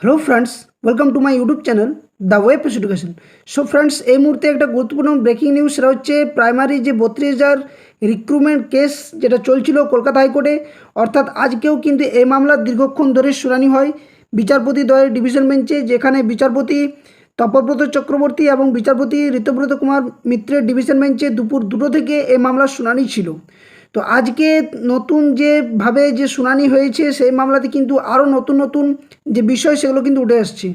Hello friends welcome to my YouTube channel the web education so friends এই মুহূর্তে একটা গুরুত্বপূর্ণ ব্রেকিং নিউজ সেটা হচ্ছে প্রাইমারি যে বত্রিশ হাজার রিক্রুটমেন্ট কেস যেটা চলছিল কলকাতা হাইকোর্টে, অর্থাৎ আজকেও কিন্তু এই মামলার দীর্ঘক্ষণ ধরে শুনানি হয়। বিচারপতি দ্বয়ের ডিভিশন বেঞ্চে যেখানে বিচারপতি তপব্রত চক্রবর্তী এবং বিচারপতি ঋতব্রত কুমার মিত্রের ডিভিশন বেঞ্চে দুপুর দুটো থেকে এই মামলার শুনানি ছিল। তো আজকে নতুন যেভাবে যে শুনানি হয়েছে, সেই মামলাতে কিন্তু আরও নতুন নতুন যে বিষয়, সেগুলো কিন্তু উঠে আসছে।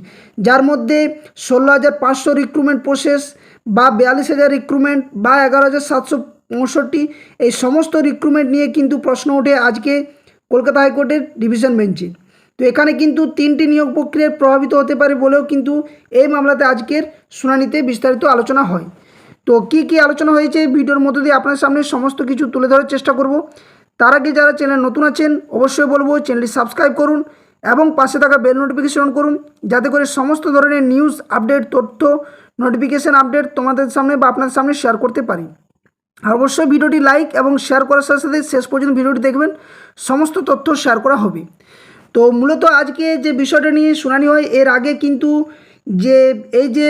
যার মধ্যে ষোলো হাজার পাঁচশো রিক্রুটমেন্ট প্রসেস বা বিয়াল্লিশ হাজার রিক্রুটমেন্ট বা এগারো হাজার সাতশো পঁয়ষট্টি, এই সমস্ত রিক্রুটমেন্ট নিয়ে কিন্তু প্রশ্ন ওঠে আজকে কলকাতা হাইকোর্টের ডিভিশন বেঞ্চে তো এখানে কিন্তু তিনটি নিয়োগ প্রক্রিয়ায় প্রভাবিত হতে পারে বলেও কিন্তু এই মামলাতে আজকের শুনানিতে বিস্তারিত আলোচনা হয়। তো কি কি আলোচনা হয়েছে ভিডিওর মধ্যে দিয়ে আপনার সামনে সমস্ত কিছু তুলে ধরার চেষ্টা করব। তার আগে যারা চ্যানেল নতুন আছেন, অবশ্যই বলব চ্যানেলটি সাবস্ক্রাইব করুন এবং পাশে থাকা বেল নোটিফিকেশন করুন, যাতে করে সমস্ত ধরনের নিউজ আপডেট তথ্য নোটিফিকেশান আপডেট তোমাদের সামনে বা আপনাদের সামনে শেয়ার করতে পারি। আর অবশ্যই ভিডিওটি লাইক এবং শেয়ার করার সাথে সাথে শেষ পর্যন্ত ভিডিওটি দেখবেন, সমস্ত তথ্য শেয়ার করা হবে। তো মূলত আজকে যে বিষয়টা নিয়ে শুনানি হয়, এর আগে কিন্তু যে এই যে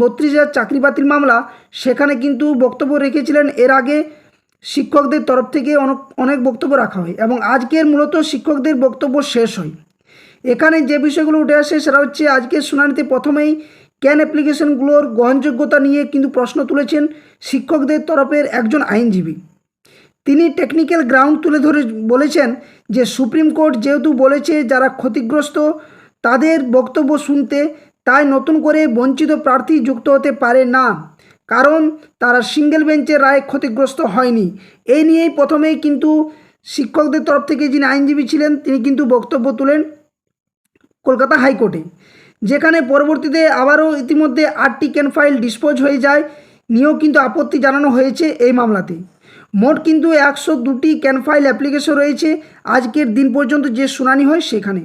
বত্রিশ হাজার চাকরি বাতিল মামলা, সেখানে কিন্তু বক্তব্য রেখেছিলেন এর আগে শিক্ষকদের তরফ থেকে অনেক অনেক বক্তব্য রাখা হয় এবং আজকের মূলত শিক্ষকদের বক্তব্য শেষ হয়। এখানে যে বিষয়গুলো উঠে আসে সেটা হচ্ছে আজকের শুনানিতে প্রথমেই ক্যান অ্যাপ্লিকেশনগুলোর গ্রহণযোগ্যতা নিয়ে কিন্তু প্রশ্ন তুলেছেন শিক্ষকদের তরফের একজন আইনজীবী। তিনি টেকনিক্যাল গ্রাউন্ড তুলে ধরে বলেছেন যে সুপ্রিম কোর্ট যেহেতু বলেছে যারা ক্ষতিগ্রস্ত, তাদের বক্তব্য শুনতে তাই নতুন করে বঞ্চিত প্রার্থী যুক্ত হতে পারে না। কারণ তারা সিঙ্গেল বেঞ্চের রায় ক্ষতিগ্রস্ত হয়নি। এই নিয়েই প্রথমেই কিন্তু শিক্ষকদের তরফ থেকে যিনি আইনজীবী ছিলেন, তিনি কিন্তু বক্তব্য তুলেন কলকাতা হাইকোর্টে, যেখানে পরবর্তীতে আবারও ইতিমধ্যে আটটি ক্যান ফাইল ডিসপোজ হয়ে যায়। নিয়েও কিন্তু আপত্তি জানানো হয়েছে এই মামলাতে। মোট কিন্তু একশো দুটি ক্যান ফাইল অ্যাপ্লিকেশন রয়েছে। আজকের দিন পর্যন্ত যে শুনানি হয় সেখানে।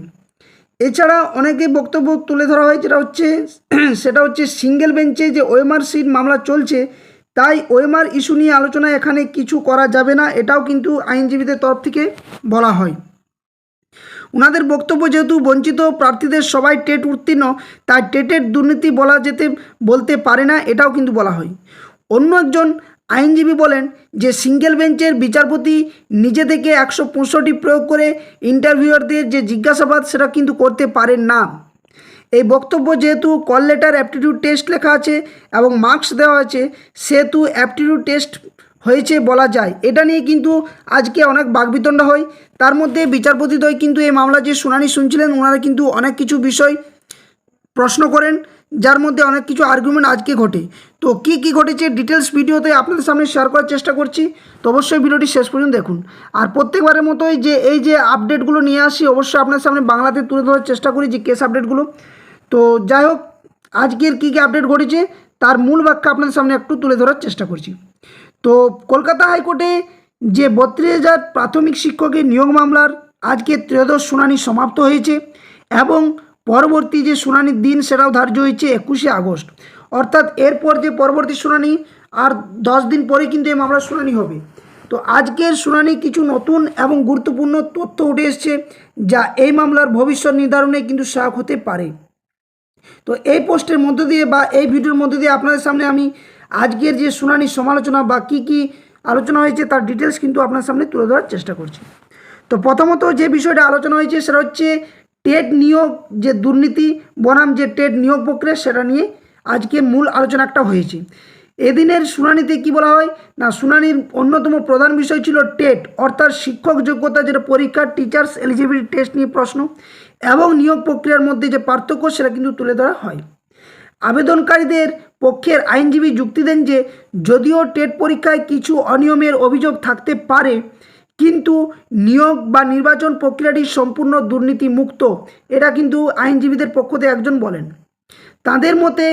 এছাড়া অনেকে বক্তব্য তুলে ধরা হয় যেটা হচ্ছে, সেটা হচ্ছে সিঙ্গেল বেঞ্চে যে ওএমআর সিট মামলা চলছে, তাই ওএমআর ইস্যু নিয়ে আলোচনা এখানে কিছু করা যাবে না, এটাও কিন্তু আইনজীবীদের তরফ থেকে বলা হয়। ওনাদের বক্তব্য যেহেতু বঞ্চিত প্রার্থীদের সবাই টেট উত্তীর্ণ, তাই টেটের দুর্নীতি বলা যেতে বলতে পারে না, এটাও কিন্তু বলা হয়। অন্য একজন আইনজীবী বলেন যে সিঙ্গেল বেঞ্চের বিচারপতি নিজে থেকে একশো পঁয়ষট্টি প্রয়োগ করে ইন্টারভিউয়ারদের যে জিজ্ঞাসাবাদ সেটা কিন্তু করতে পারেন না। এই বক্তব্য যেহেতু কল লেটার অ্যাপটিটিউড টেস্ট লেখা আছে এবং মার্কস দেওয়া আছে, সেহেতু অ্যাপটিটিউড টেস্ট হয়েছে বলা যায়। এটা নিয়ে কিন্তু আজকে অনেক বাগবিতণ্ডা হয়। তার মধ্যে বিচারপতিদ্বয় কিন্তু এই মামলা যে শুনানি শুনছিলেন ওনারা কিন্তু অনেক কিছু বিষয় প্রশ্ন করেন। যার মধ্যে অনেক কিছু আর্গুমেন্ট আজকে ঘটে। তো কি কি ঘটেছে ডিটেলস ভিডিওতে আপনাদের সামনে শেয়ার করার চেষ্টা করছি। তো অবশ্যই ভিডিওটি শেষ পর্যন্ত দেখুন। আর প্রত্যেকবারের মতোই যে এই যে আপডেটগুলো নিয়ে আসি, অবশ্যই আপনার সামনে বাংলাতে তুলে ধরার চেষ্টা করি যে কেস আপডেটগুলো তো যাই হোক, আজকের কী কী আপডেট ঘটেছে তার মূল ব্যাখ্যা আপনাদের সামনে একটু তুলে ধরার চেষ্টা করছি। তো কলকাতা হাইকোর্টে যে বত্রিশ হাজার প্রাথমিক শিক্ষকের নিয়োগ মামলার আজকে ত্রয়োদশ শুনানি সমাপ্ত হয়েছে এবং পরবর্তী যে শুনানির দিন সেটাও ধার্য হয়েছে একুশে আগস্ট। অর্থাৎ এরপর যে পরবর্তী শুনানি, আর দশ দিন পরে কিন্তু এই মামলার শুনানি হবে। তো আজকের শুনানি কিছু নতুন এবং গুরুত্বপূর্ণ তথ্য উঠে এসছে, যা এই মামলার ভবিষ্যৎ নির্ধারণে কিন্তু সহায়ক হতে পারে। তো এই পোস্টের মধ্য দিয়ে বা এই ভিডিওর মধ্য দিয়ে আপনাদের সামনে আমি আজকের যে শুনানি সমালোচনা বা কি কি আলোচনা হয়েছে তার ডিটেলস কিন্তু আপনার সামনে তুলে ধরার চেষ্টা করছি। তো প্রথমত যে বিষয়টা আলোচনা হয়েছে সেটা হচ্ছে টেট নিয়োগ যে দুর্নীতি, বনাম যে টেট নিয়োগ প্রক্রিয়া, সেটা নিয়ে আজকে মূল আলোচনা একটা হয়েছে। এদিনের শুনানিতে কি বলা হয়? না, শুনানির অন্যতম প্রধান বিষয় ছিল টেট, অর্থাৎ শিক্ষক যোগ্যতা যেটা পরীক্ষা টিচার্স এলিজিবিলিটি টেস্ট নিয়ে প্রশ্ন এবং নিয়োগ প্রক্রিয়ার মধ্যে যে পার্থক্য, সেটা কিন্তু তুলে ধরা হয়। আবেদনকারীদের পক্ষের আইনজীবী যুক্তি দেন যে, যদিও টেট পরীক্ষায় কিছু অনিয়মের অভিযোগ থাকতে পারে কিন্তু নিয়োগ বা নির্বাচন প্রক্রিয়াটি সম্পূর্ণ দুর্নীতি মুক্ত এটা কিন্তু আইনজীবীদের পক্ষ থেকে একজন বলেন। তাদের মতে,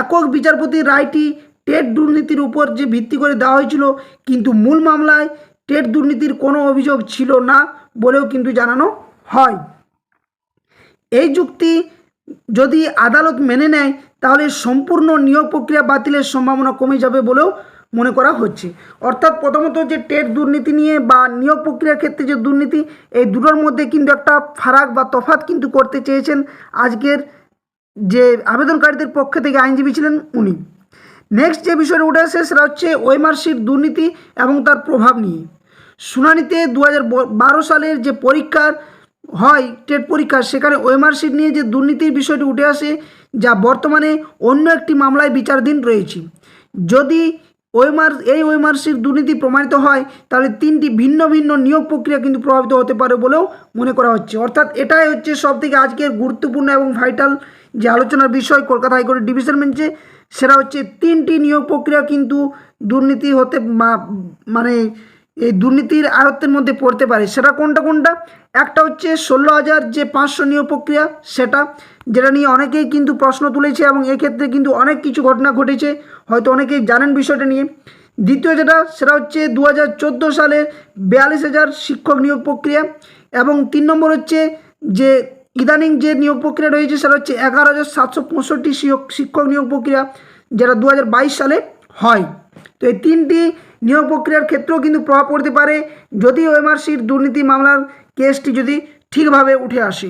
একক বিচারপতির রায়টি টেট দুর্নীতির উপর যে ভিত্তি করে দেওয়া হয়েছিল, কিন্তু মূল মামলায় টেট দুর্নীতির কোনো অভিযোগ ছিল না বলেও কিন্তু জানানো হয়। এই যুক্তি যদি আদালত মেনে নেয়, তাহলে সম্পূর্ণ নিয়োগ প্রক্রিয়া বাতিলের সম্ভাবনা কমে যাবে বলেও মনে করা হচ্ছে। অর্থাৎ প্রথমত যে টেট দুর্নীতি নিয়ে বা নিয়োগ প্রক্রিয়ার ক্ষেত্রে যে দুর্নীতি, এই দুটোর মধ্যে কিন্তু একটা ফারাক বা তফাৎ কিন্তু করতে চেয়েছেন আজকের যে আবেদনকারীদের পক্ষ থেকে আইনজীবী ছিলেন উনি। নেক্সট যে বিষয়টা উঠে আসে সেটা হচ্ছে ওয়েমার্কশিট দুর্নীতি এবং তার প্রভাব নিয়ে। শুনানিতে দু বারো সালের যে পরীক্ষার হয়, টেট পরীক্ষা, সেখানে ওয়েমার্কশিট নিয়ে যে দুর্নীতির বিষয়টি উঠে আসে, যা বর্তমানে অন্য একটি মামলায় বিচারাধীন রয়েছে। যদি ওয়েমার, এই ওয়েমার্কশিট দুর্নীতি প্রমাণিত হয়, তাহলে তিনটি ভিন্ন ভিন্ন নিয়োগ প্রক্রিয়া কিন্তু প্রভাবিত হতে পারে বলেও মনে করা হচ্ছে। অর্থাৎ এটাই হচ্ছে সবথেকে আজকের গুরুত্বপূর্ণ এবং ভাইটাল যে আলোচনার বিষয় কলকাতা হাইকোর্টের ডিভিশন বেঞ্চে, সেটা হচ্ছে তিনটি নিয়োগ প্রক্রিয়া কিন্তু দুর্নীতি হতে মানে এই দুর্নীতির আয়ত্তের মধ্যে পড়তে পারে। সেটা কোনটা কোনটা? একটা হচ্ছে ষোলো হাজার যে পাঁচশো নিয়োগ প্রক্রিয়া, সেটা যেটা নিয়ে অনেকেই কিন্তু প্রশ্ন তুলেছে এবং এক্ষেত্রে কিন্তু অনেক কিছু ঘটনা ঘটেছে, হয়তো অনেকেই জানেন বিষয়টা নিয়ে। দ্বিতীয় যেটা, সেটা হচ্ছে দু হাজার চোদ্দ সালের বিয়াল্লিশ হাজার শিক্ষক নিয়োগ প্রক্রিয়া এবং তিন নম্বর হচ্ছে যে ইদানিং যে নিয়োগ প্রক্রিয়া রয়েছে, সেটা হচ্ছে এগারো হাজার সাতশো পঁয়ষট্টি শিক্ষক নিয়োগ প্রক্রিয়া, যেটা দু হাজার বাইশ সালে হয়। তো এই তিনটি নিয়োগ প্রক্রিয়ার ক্ষেত্রেও কিন্তু প্রভাব পড়তে পারে। যদি ওএমআরসির দুর্নীতি মামলার কেসটি যদি ঠিকভাবে উঠে আসে।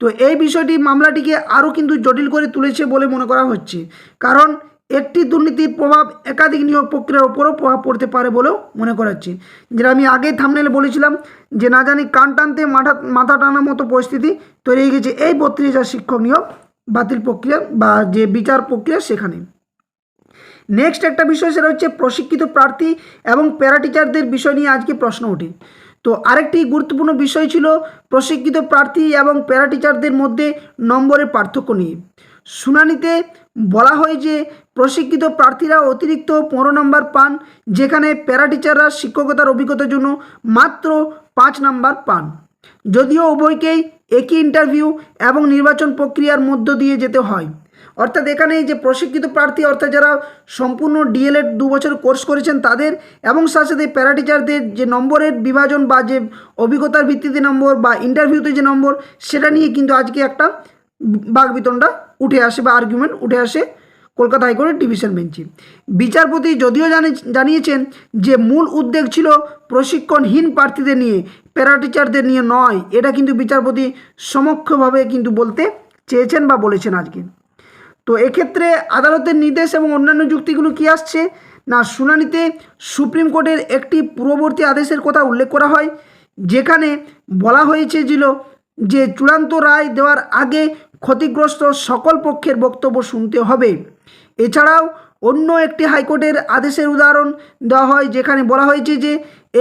তো এই বিষয়টি মামলাটিকে আরও কিন্তু জটিল করে তুলেছে বলে মনে করা হচ্ছে। কারণ একটি দুর্নীতির প্রভাব একাধিক নিয়োগ প্রক্রিয়ার উপরও প্রভাব পড়তে পারে বলেও মনে করা হচ্ছে। যেটা আমি আগে থামনেলে বলেছিলাম যে না জানি কান টানতে মাথা মাথা টানার মতো পরিস্থিতি তৈরি হয়ে গেছে। এই বত্রিশ হাজার শিক্ষক নিয়োগ বাতিল প্রক্রিয়া বা যে বিচার প্রক্রিয়া সেখানে। নেক্সট একটা বিষয় সেটা হচ্ছে প্রশিক্ষিত প্রার্থী এবং প্যারা টিচারদের বিষয় নিয়ে আজকে প্রশ্ন ওঠে। তো আরেকটি গুরুত্বপূর্ণ বিষয় ছিল প্রশিক্ষিত প্রার্থী এবং প্যারা টিচারদের মধ্যে নম্বরের পার্থক্য নিয়ে। শুনানিতে বলা হয় যে, প্রশিক্ষিত প্রার্থীরা অতিরিক্ত পনেরো নম্বর পান, যেখানে প্যারা টিচাররা শিক্ষকতার অভিজ্ঞতার জন্য মাত্র পাঁচ নম্বর পান। যদিও উভয়কেই একই ইন্টারভিউ এবং নির্বাচন প্রক্রিয়ার মধ্য দিয়ে যেতে হয়। অর্থাৎ এখানে যে প্রশিক্ষিত প্রার্থী, অর্থাৎ যারা সম্পূর্ণ ডিএলএড দু বছর কোর্স করেছেন তাদের এবং সাথে সাথে প্যারা টিচারদের যে নম্বরের বিভাজন বা যে অভিজ্ঞতার ভিত্তিতে নম্বর বা ইন্টারভিউতে যে নম্বর, সেটা নিয়ে কিন্তু আজকে একটা বাগবিতণ্ডা উঠে আসে বা আর্গুমেন্ট উঠে আসে কলকাতা হাইকোর্টের ডিভিশন বেঞ্চে বিচারপতি যদিও জানি, জানিয়েছেন যে মূল উদ্বেগ ছিল প্রশিক্ষণহীন প্রার্থীদের নিয়ে, প্যারা টিচারদের নিয়ে নয়। এটা কিন্তু বিচারপতি সমক্ষভাবে কিন্তু বলতে চেয়েছেন বা বলেছেন আজকে। তো এক্ষেত্রে আদালতের নির্দেশ এবং অন্যান্য যুক্তিগুলো কি আসছে? না, শুনানিতে সুপ্রিম কোর্টের একটি পূর্ববর্তী আদেশের কথা উল্লেখ করা হয়, যেখানে বলা হয়েছে ছিল যে চূড়ান্ত রায় দেওয়ার আগে ক্ষতিগ্রস্ত সকল পক্ষের বক্তব্য শুনতে হবে। এছাড়াও অন্য একটি হাইকোর্টের আদেশের উদাহরণ দেওয়া হয়, যেখানে বলা হয়েছে যে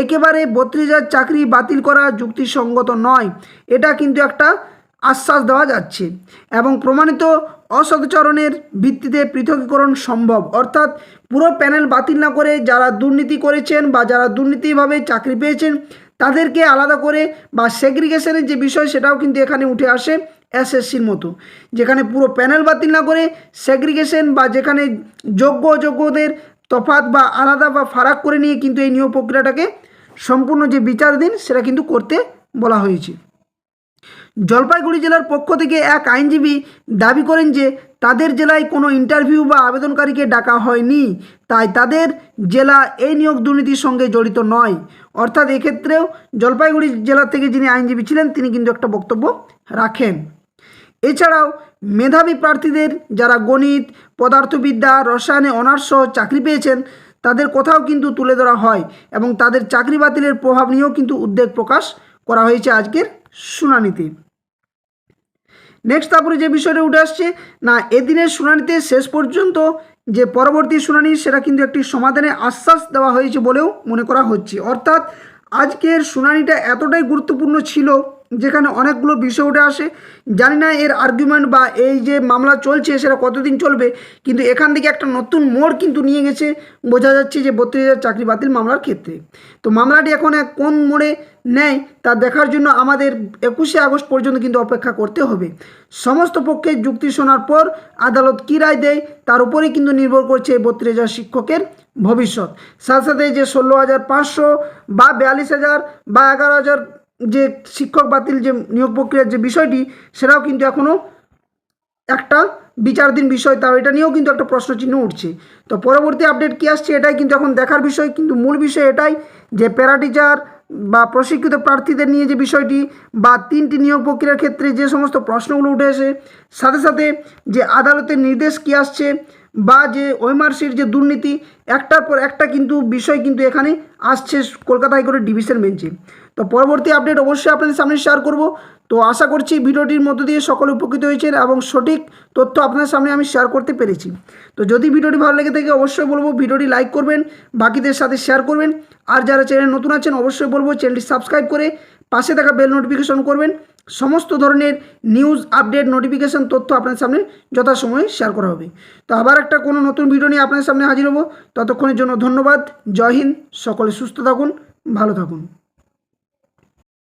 একেবারে বত্রিশ চাকরি বাতিল করা যুক্তিসঙ্গত নয়। এটা কিন্তু একটা আশ্বাস দেওয়া যাচ্ছে এবং প্রমাণিত অসদচরণের ভিত্তিতে পৃথকীকরণ সম্ভব। অর্থাৎ পুরো প্যানেল বাতিল না করে যারা দুর্নীতি করেছেন বা যারা দুর্নীতিভাবে চাকরি পেয়েছেন, তাদেরকে আলাদা করে বা সেগ্রিগেশনের যে বিষয়, সেটাও কিন্তু এখানে উঠে আসে এসএসসির মতো। যেখানে পুরো প্যানেল বাতিল না করে সেগ্রিগেশন বা যেখানে যোগ্য অযোগ্যদের তফাত বা আলাদা বা ফারাক করে নিয়ে কিন্তু এই নিয়োগ প্রক্রিয়াটাকে সম্পূর্ণ যে বিচার দিন সেটা কিন্তু করতে বলা হয়েছে। জলপাইগুড়ি জেলার পক্ষ থেকে এক আইনজীবী দাবি করেন যে তাদের জেলায় কোনো ইন্টারভিউ বা আবেদনকারীকে ডাকা হয়নি, তাই তাদের জেলা এই নিয়োগ দুর্নীতির সঙ্গে জড়িত নয়। অর্থাৎ এক্ষেত্রেও জলপাইগুড়ি জেলা থেকে যিনি আইনজীবী ছিলেন, তিনি কিন্তু একটা বক্তব্য রাখেন। এছাড়াও মেধাবী প্রার্থীদের যারা গণিত, পদার্থবিদ্যা, রসায়নে অনার্স সহ চাকরি পেয়েছেন, তাদের কথাও কিন্তু তুলে ধরা হয় এবং তাদের চাকরি বাতিলের প্রভাব নিয়েও কিন্তু উদ্বেগ প্রকাশ করা হয়েছে আজকের শুনানিতে। নেক্সট তারপরে যে বিষয়টা উঠে আসছে, না, এদিনের শুনানিতে শেষ পর্যন্ত যে পরবর্তী শুনানি, সেটা কিন্তু একটি সমাধানে আশ্বাস দেওয়া হয়েছে বলেও মনে করা হচ্ছে। অর্থাৎ, আজকের শুনানিটা এতটাই গুরুত্বপূর্ণ ছিল যেখানে অনেকগুলো বিষয় উঠে আসে। জানি না এর আর্গুমেন্ট বা এই যে মামলা চলছে, সেটা কতদিন চলবে, কিন্তু এখান থেকে একটা নতুন মোড় কিন্তু নিয়ে গেছে। বোঝা যাচ্ছে যে বত্রিশ হাজার চাকরি বাতিল মামলার ক্ষেত্রে। তো মামলাটি এখন কোন মোড়ে নেয়, তা দেখার জন্য আমাদের একুশে আগস্ট পর্যন্ত কিন্তু অপেক্ষা করতে হবে। সমস্ত পক্ষে যুক্তি শোনার পর আদালত কী রায় দেয়, তার উপরেই কিন্তু নির্ভর করছে এই বত্রিশ হাজার শিক্ষকের ভবিষ্যৎ। সাথে সাথে যে ষোলো হাজার পাঁচশো বা বিয়াল্লিশ হাজার বা এগারো হাজার যে শিক্ষক বাতিল যে নিয়োগ প্রক্রিয়ার যে বিষয়টি, সেটাও কিন্তু এখনও একটা বিচারাধীন বিষয়, তাও এটা নিয়েও কিন্তু একটা প্রশ্নচিহ্ন উঠছে। তো পরবর্তী আপডেট কী আসছে এটাই কিন্তু এখন দেখার বিষয়, কিন্তু মূল বিষয় এটাই যে প্যারা টিচার বা প্রশিক্ষিত প্রার্থীদের নিয়ে যে বিষয়টি বা তিনটি নিয়োগ প্রক্রিয়ার ক্ষেত্রে যে সমস্ত প্রশ্নগুলো উঠে এসে সাথে সাথে যে আদালতের নির্দেশ কী আসছে বা যে ওয়েমার্সির যে দুর্নীতি, একটার পর একটা কিন্তু বিষয় কিন্তু এখানে আসছে কলকাতা হাইকোর্টের ডিভিশন বেঞ্চে তো পরবর্তী আপডেট অবশ্যই আপনাদের সামনে শেয়ার করব। তো আশা করছি ভিডিওটির মধ্য দিয়ে সকলে উপকৃত হয়েছেন এবং সঠিক তথ্য আপনার সামনে আমি শেয়ার করতে পেরেছি। তো যদি ভিডিওটি ভালো লেগে থাকে, অবশ্যই বলব ভিডিওটি লাইক করবেন, বাকিদের সাথে শেয়ার করবেন। আর যারা চ্যানেল নতুন আছেন, অবশ্যই বলব চ্যানেলটি সাবস্ক্রাইব করে পাশে থাকা বেল নোটিফিকেশন করবেন। সমস্ত ধরনের নিউজ আপডেট নোটিফিকেশন তথ্য আপনার সামনে যথাসময়ে শেয়ার করা হবে। তো আবার একটা কোনো নতুন ভিডিও নিয়ে আপনার সামনে হাজির হব। ততক্ষণের জন্য ধন্যবাদ। জয় হিন্দ। সকলে সুস্থ থাকুন, ভালো থাকুন।